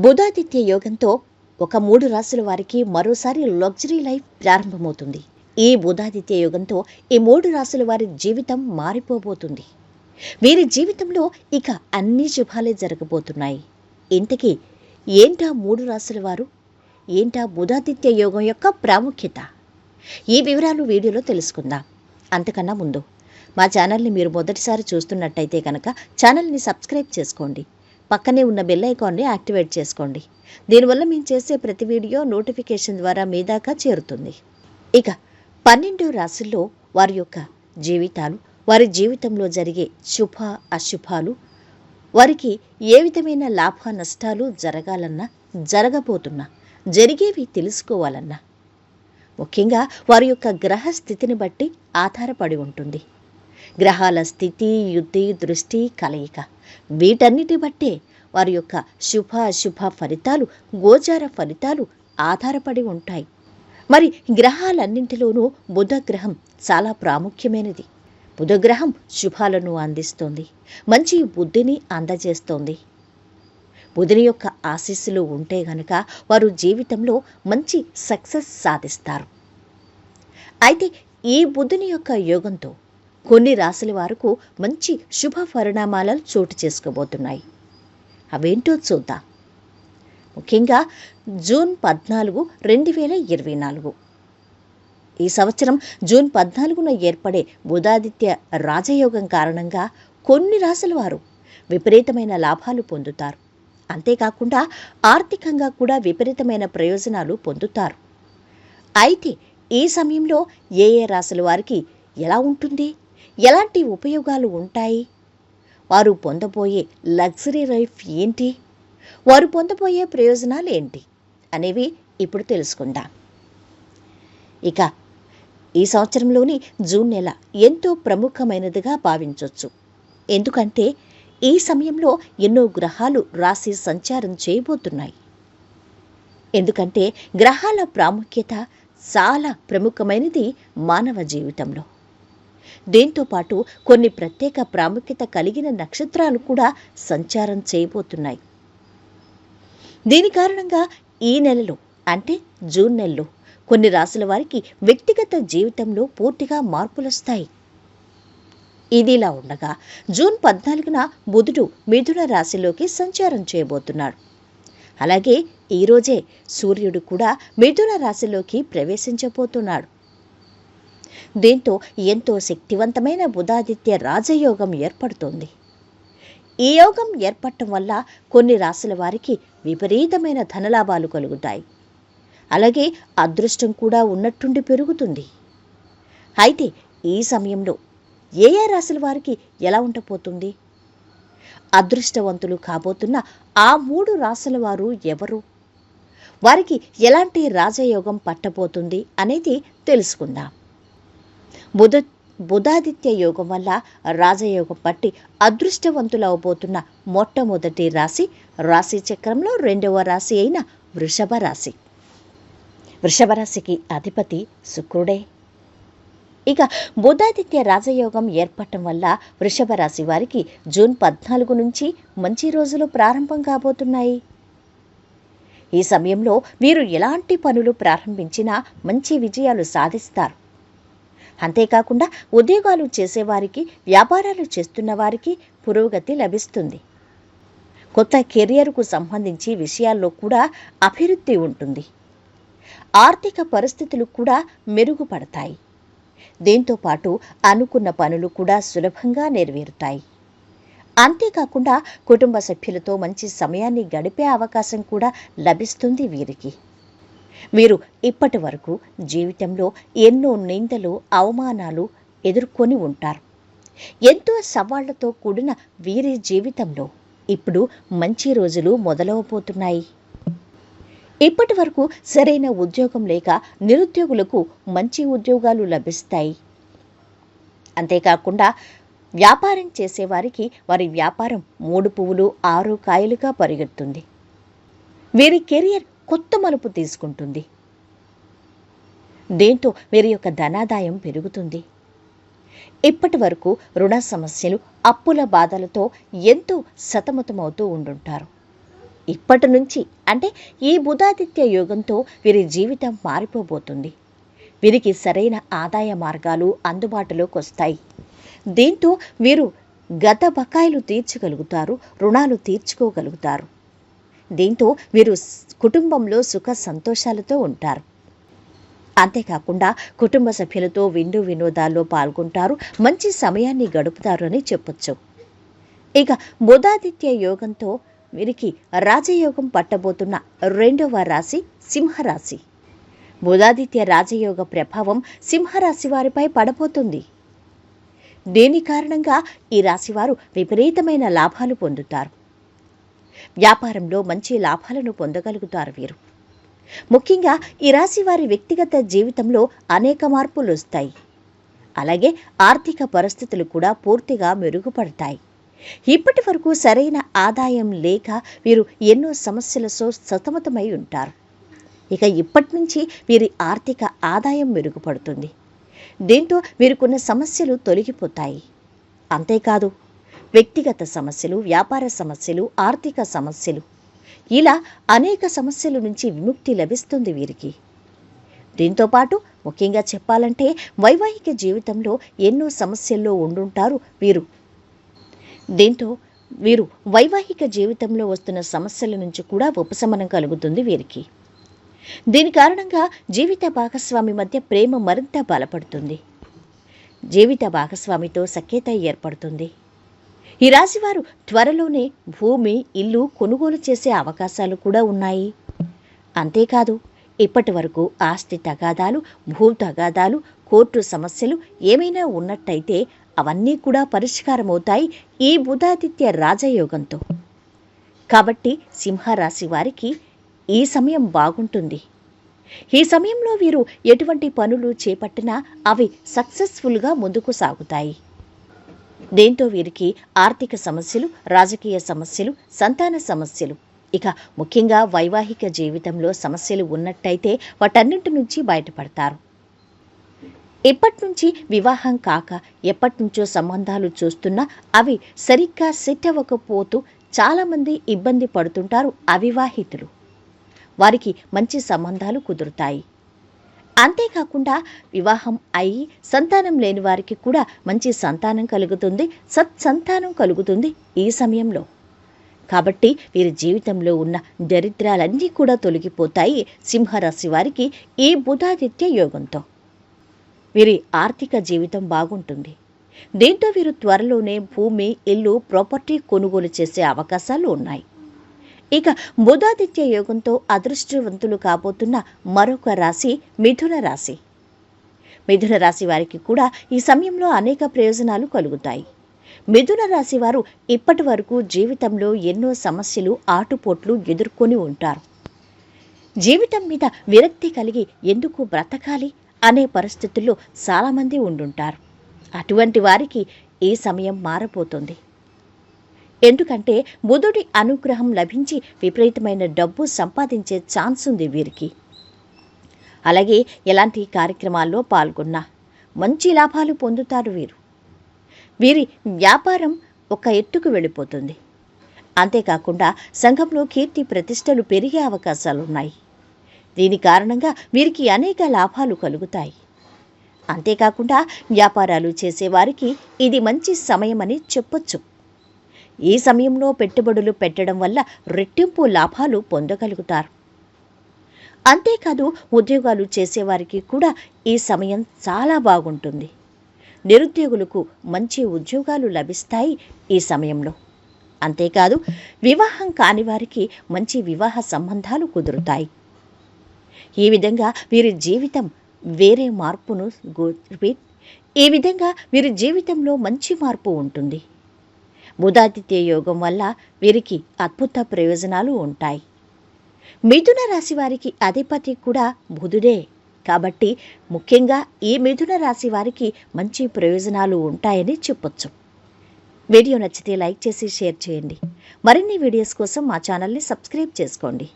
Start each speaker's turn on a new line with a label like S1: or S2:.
S1: బుధాదిత్య యోగంతో ఒక మూడు రాశుల వారికి మరోసారి లగ్జరీ లైఫ్ ప్రారంభమవుతుంది. ఈ బుధాదిత్య యోగంతో ఈ మూడు రాశుల వారి జీవితం మారిపోబోతుంది. వీరి జీవితంలో ఇక అన్ని శుభాలే జరగబోతున్నాయి. ఇంతకీ ఏంటా మూడు రాశుల వారు? ఏంటా బుధాదిత్య యోగం యొక్క ప్రాముఖ్యత? ఈ వివరాలు వీడియోలో తెలుసుకుందాం. అంతకన్నా ముందు మా ఛానల్ని మీరు మొదటిసారి చూస్తున్నట్టయితే కనుక ఛానల్ని సబ్స్క్రైబ్ చేసుకోండి. పక్కనే ఉన్న బెల్ ఐకాన్ని యాక్టివేట్ చేసుకోండి. దీనివల్ల మేము చేసే ప్రతి వీడియో నోటిఫికేషన్ ద్వారా మీ దాకా చేరుతుంది. ఇక పన్నెండు రాశుల్లో వారి యొక్క జీవితాలు వారి జీవితంలో జరిగే శుభ అశుభాలు వారికి ఏ విధమైన లాభ నష్టాలు జరగాలన్నా జరగబోతున్నా జరిగేవి తెలుసుకోవాలన్నా ముఖ్యంగా వారి యొక్క గ్రహ స్థితిని బట్టి ఆధారపడి ఉంటుంది. గ్రహాల స్థితి యుద్ధి దృష్టి కలయిక వీటన్నిటి బట్టే వారి యొక్క శుభ అశుభ ఫలితాలు గోచార ఫలితాలు ఆధారపడి ఉంటాయి. మరి గ్రహాలన్నింటిలోనూ బుధగ్రహం చాలా ప్రాముఖ్యమైనది. బుధగ్రహం శుభాలను అందిస్తోంది. మంచి బుద్ధిని అందజేస్తోంది. బుధుని యొక్క ఆశీస్సులు ఉంటే గనక వారు జీవితంలో మంచి సక్సెస్ సాధిస్తారు. అయితే ఈ బుధుని యొక్క యోగంతో కొన్ని రాశుల వారకు మంచి శుభ పరిణామాలు చోటు చేసుకోబోతున్నాయి. అవేంటో చూద్దాం. ముఖ్యంగా జూన్ పద్నాలుగు రెండు వేల ఇరవై నాలుగు. ఈ సంవత్సరం జూన్ పద్నాలుగున ఏర్పడే బుధాదిత్య రాజయోగం కారణంగా కొన్ని రాశుల వారు విపరీతమైన లాభాలు పొందుతారు. అంతేకాకుండా ఆర్థికంగా కూడా విపరీతమైన ప్రయోజనాలు పొందుతారు. అయితే ఈ సమయంలో ఏ ఏ రాశుల వారికి ఎలా ఉంటుంది? ఎలాంటి ఉపయోగాలు ఉంటాయి? వారు పొందబోయే లగ్జరీ లైఫ్ ఏంటి? వారు పొందబోయే ప్రయోజనాలు ఏంటి? అనేవి ఇప్పుడు తెలుసుకుందాం. ఇక ఈ సంవత్సరంలోని జూన్ నెల ఎంతో ప్రముఖమైనదిగా భావించవచ్చు ఎందుకంటే ఈ సమయంలో ఎన్నో గ్రహాలు రాశి సంచారం చేయబోతున్నాయి. ఎందుకంటే గ్రహాల ప్రాముఖ్యత చాలా ప్రముఖమైనది మానవ జీవితంలో. దీంతో పాటు కొన్ని ప్రత్యేక ప్రాముఖ్యత కలిగిన నక్షత్రాలు కూడా సంచారం చేయబోతున్నాయి. దీని కారణంగా ఈ నెలలో అంటే జూన్ నెలలో కొన్ని రాశుల వారికి వ్యక్తిగత జీవితంలో పూర్తిగా మార్పులొస్తాయి ఇదిలా ఉండగా జూన్ పద్నాలుగున బుధుడు మిథున రాశిలోకి సంచారం చేయబోతున్నాడు. అలాగే ఈరోజే సూర్యుడు కూడా మిథున రాశిలోకి ప్రవేశించబోతున్నాడు. దీంతో ఎంతో శక్తివంతమైన బుధాదిత్య రాజయోగం ఏర్పడుతోంది. ఈ యోగం ఏర్పడటం వల్ల కొన్ని రాశుల వారికి విపరీతమైన ధనలాభాలు కలుగుతాయి. అలాగే అదృష్టం కూడా ఉన్నట్టుండి పెరుగుతుంది. అయితే ఈ సమయంలో ఏ ఏ రాశుల వారికి ఎలా ఉండబోతుంది? అదృష్టవంతులు కాబోతున్న ఆ మూడు రాశుల వారు ఎవరు? వారికి ఎలాంటి రాజయోగం పట్టబోతుంది అనేది తెలుసుకుందాం. బుధ బుధాదిత్య యోగం వల్ల రాజయోగం పట్టి అదృష్టవంతులు అవబోతున్న మొట్టమొదటి రాశి రాశి చక్రంలో రెండవ రాశి అయిన వృషభ రాశి. వృషభ రాశికి అధిపతి శుక్రుడే. ఇక బుధాదిత్య రాజయోగం ఏర్పడటం వల్ల వృషభ రాశి వారికి జూన్ పద్నాలుగు నుంచి మంచి రోజులు ప్రారంభం కాబోతున్నాయి. ఈ సమయంలో వీరు ఎలాంటి పనులు ప్రారంభించినా మంచి విజయాలు సాధిస్తారు. అంతేకాకుండా ఉద్యోగాలు చేసేవారికి వ్యాపారాలు చేస్తున్న వారికి పురోగతి లభిస్తుంది. కొత్త కెరియర్కు సంబంధించి విషయాల్లో కూడా అభివృద్ధి ఉంటుంది. ఆర్థిక పరిస్థితులు కూడా మెరుగుపడతాయి. దీంతో పాటు అనుకున్న పనులు కూడా సులభంగా నెరవేరుతాయి. అంతేకాకుండా కుటుంబ సభ్యులతో మంచి సమయాన్ని గడిపే అవకాశం కూడా లభిస్తుంది వీరికి. వీరు ఇప్పటి వరకు జీవితంలో ఎన్నో నిందలు అవమానాలు ఎదుర్కొని ఉంటారు. ఎంతో సవాళ్ళతో కూడిన వీరి జీవితంలో ఇప్పుడు మంచి రోజులు మొదలవబోతున్నాయి. ఇప్పటి వరకు సరైన ఉద్యోగం లేక నిరుద్యోగులకు మంచి ఉద్యోగాలు లభిస్తాయి. అంతేకాకుండా వ్యాపారం చేసేవారికి వారి వ్యాపారం మూడు పువ్వులు ఆరు కాయలుగా పరిగెడుతుంది. వీరి కెరియర్ కొత్త మలుపు తీసుకుంటుంది. దీంతో వీరి యొక్క ధనాదాయం పెరుగుతుంది. ఇప్పటి వరకు రుణ సమస్యలు అప్పుల బాధలతో ఎంతో సతమతమవుతూ ఉండుంటారు. ఇప్పటి నుంచి అంటే ఈ బుధాదిత్య యోగంతో వీరి జీవితం మారిపోబోతుంది. వీరికి సరైన ఆదాయ మార్గాలు అందుబాటులోకి వస్తాయి. దీంతో వీరు గత బకాయిలు తీర్చగలుగుతారు రుణాలు తీర్చుకోగలుగుతారు. దీంతో వీరు కుటుంబంలో సుఖ సంతోషాలతో ఉంటారు. అంతేకాకుండా కుటుంబ సభ్యులతో విండు వినోదాల్లో పాల్గొంటారు మంచి సమయాన్ని గడుపుతారు అని చెప్పొచ్చు. ఇక బుధాదిత్య యోగంతో వీరికి రాజయోగం పట్టబోతున్న రెండవ రాశి సింహరాశి. బుధాదిత్య రాజయోగ ప్రభావం సింహరాశి వారిపై పడబోతుంది. దీని కారణంగా ఈ రాశివారు విపరీతమైన లాభాలు పొందుతారు. వ్యాపారంలో మంచి లాభాలను పొందగలుగుతారు వీరు. ముఖ్యంగా ఈ రాశి వారి వ్యక్తిగత జీవితంలో అనేక మార్పులు వస్తాయి. అలాగే ఆర్థిక పరిస్థితులు కూడా పూర్తిగా మెరుగుపడతాయి. ఇప్పటి వరకు సరైన ఆదాయం లేక వీరు ఎన్నో సమస్యలతో సతమతమై ఉంటారు. ఇక ఇప్పటి నుంచి వీరి ఆర్థిక ఆదాయం మెరుగుపడుతుంది. దీంతో వీరికున్న సమస్యలు తొలగిపోతాయి. అంతేకాదు వ్యక్తిగత సమస్యలు వ్యాపార సమస్యలు ఆర్థిక సమస్యలు. ఇలా అనేక సమస్యల నుంచి విముక్తి లభిస్తుంది వీరికి. దీంతో పాటు ముఖ్యంగా చెప్పాలంటే వైవాహిక జీవితంలో ఎన్నో సమస్యల్లో ఉండుంటారు వీరు. దీంతో వీరు వైవాహిక జీవితంలో వస్తున్న సమస్యల నుంచి కూడా ఉపశమనం కలుగుతుంది వీరికి. దీని కారణంగా జీవిత భాగస్వామి మధ్య ప్రేమ మరింత బలపడుతుంది. జీవిత భాగస్వామితో సఖ్యత ఏర్పడుతుంది. ఈ రాశివారు త్వరలోనే భూమి ఇల్లు కొనుగోలు చేసే అవకాశాలు కూడా ఉన్నాయి. అంతేకాదు ఇప్పటి వరకు ఆస్తి తగాదాలు భూ తగాదాలు కోర్టు సమస్యలు ఏమైనా ఉన్నట్టయితే అవన్నీ కూడా పరిష్కారమవుతాయి ఈ బుధాదిత్య రాజయోగంతో. కాబట్టి సింహరాశి వారికి ఈ సమయం బాగుంటుంది. ఈ సమయంలో వీరు ఎటువంటి పనులు చేపట్టినా అవి సక్సెస్ఫుల్గా ముందుకు సాగుతాయి. దీంతో వీరికి ఆర్థిక సమస్యలు రాజకీయ సమస్యలు సంతాన సమస్యలు. ఇక ముఖ్యంగా వైవాహిక జీవితంలో సమస్యలు ఉన్నట్టయితే వాటన్నింటి నుంచి బయటపడతారు. ఇప్పటినుంచి వివాహం కాక ఎప్పటి నుంచో సంబంధాలు చూస్తున్నా అవి సరిగ్గా సెట్ అవ్వకపోతూ చాలామంది ఇబ్బంది పడుతుంటారు అవివాహితులు. వారికి మంచి సంబంధాలు కుదురుతాయి. అంతేకాకుండా వివాహం అయి సంతానం లేని వారికి కూడా మంచి సంతానం కలుగుతుంది సత్సంతానం కలుగుతుంది ఈ సమయంలో. కాబట్టి వీరి జీవితంలో ఉన్న దరిద్రాలన్నీ కూడా తొలగిపోతాయి సింహరాశి వారికి ఈ బుధాదిత్య యోగంతో. వీరి ఆర్థిక జీవితం బాగుంటుంది. దీంతో వీరు త్వరలోనే భూమి ఇల్లు ప్రాపర్టీ కొనుగోలు చేసే అవకాశాలు ఉన్నాయి. ఇక బుధాదిత్య యోగంతో అదృష్టవంతులు కాబోతున్న మరొక రాశి మిథున రాశి. మిథున రాశి వారికి కూడా ఈ సమయంలో అనేక ప్రయోజనాలు కలుగుతాయి. మిథున రాశి వారు ఇప్పటి వరకు జీవితంలో ఎన్నో సమస్యలు ఆటుపోట్లు ఎదుర్కొని ఉంటారు. జీవితం మీద విరక్తి కలిగి ఎందుకు బ్రతకాలి అనే పరిస్థితుల్లో చాలామంది ఉండుంటారు. అటువంటి వారికి ఈ సమయం మారబోతుంది. ఎందుకంటే బుధుడి అనుగ్రహం లభించి విపరీతమైన డబ్బు సంపాదించే ఛాన్స్ ఉంది వీరికి. అలాగే ఎలాంటి కార్యక్రమాల్లో పాల్గొన్నా మంచి లాభాలు పొందుతారు వీరు. వీరి వ్యాపారం ఒక ఎత్తుకు వెళ్ళిపోతుంది. అంతేకాకుండా సంఘంలో కీర్తి ప్రతిష్టలు పెరిగే అవకాశాలున్నాయి. దీని కారణంగా వీరికి అనేక లాభాలు కలుగుతాయి. అంతేకాకుండా వ్యాపారాలు చేసేవారికి ఇది మంచి సమయమని చెప్పొచ్చు. ఈ సమయంలో పెట్టుబడులు పెట్టడం వల్ల రెట్టింపు లాభాలు పొందగలుగుతారు. అంతేకాదు ఉద్యోగాలు చేసేవారికి కూడా ఈ సమయం చాలా బాగుంటుంది. నిరుద్యోగులకు మంచి ఉద్యోగాలు లభిస్తాయి ఈ సమయంలో. అంతేకాదు వివాహం కాని వారికి మంచి వివాహ సంబంధాలు కుదురుతాయి. ఈ విధంగా వీరి జీవితం వేరే మార్పును ఈ విధంగా వీరి జీవితంలో మంచి మార్పు ఉంటుంది. బుధాదిత్య యోగం వల్ల వీరికి అద్భుత ప్రయోజనాలు ఉంటాయి. మిథున రాశి వారికి అధిపతి కూడా బుధుడే. కాబట్టి ముఖ్యంగా ఈ మిథున రాశి వారికి మంచి ప్రయోజనాలు ఉంటాయని చెప్పొచ్చు. వీడియో నచ్చితే లైక్ చేసి షేర్ చేయండి. మరిన్ని వీడియోస్ కోసం మా ఛానల్ని సబ్స్క్రైబ్ చేసుకోండి.